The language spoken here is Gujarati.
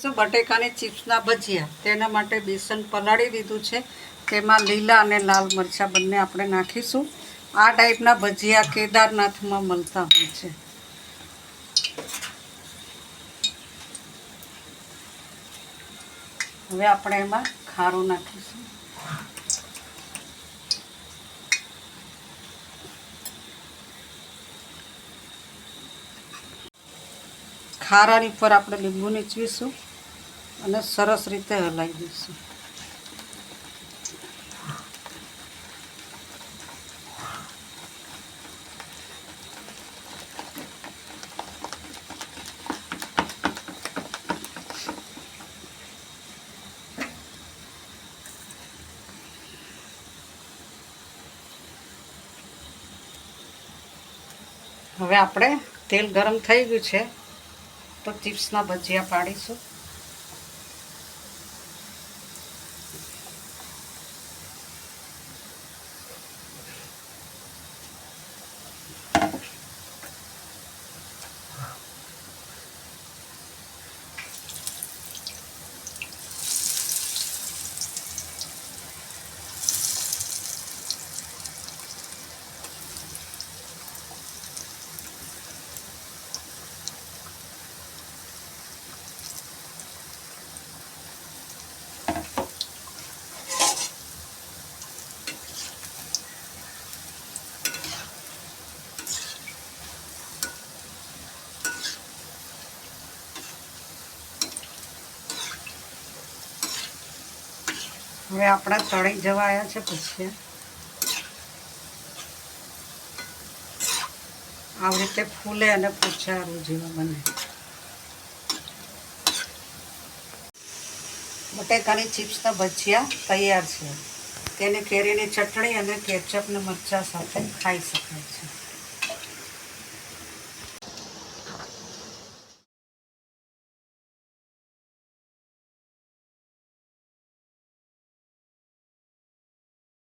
બનાવીશું બટેકાની ચિપ્સના ભજીયા. તેના માટે બેસન પલાળી દીધું છે. તેમાં લીલા અને લાલ મરચાં બંને આપણે નાખીશું. આ ટાઈપના ભજીયા કેદારનાથમાં મળતા હોય છે. હવે આપણે એમાં ખારું નાખીશું. ખારાની ઉપર આપણે લીંબુ નીચવીશું અને સરસ રીતે હલાવી દઈશું. હવે આપણે તેલ ગરમ થઈ ગયું છે, તો ચિપ્સના ભજીયા પાડીશું. હવે આપણા તળી જવા આવ્યા છે પછી. આવી રીતે ફૂલે અને પૂછારું જેવા બને બટેકાની ચિપ્સના ભજીયા તૈયાર છે. તેને કેરીની ચટણી અને કેચઅપ ને મરચાં સાથે ખાઈ શકાય છે.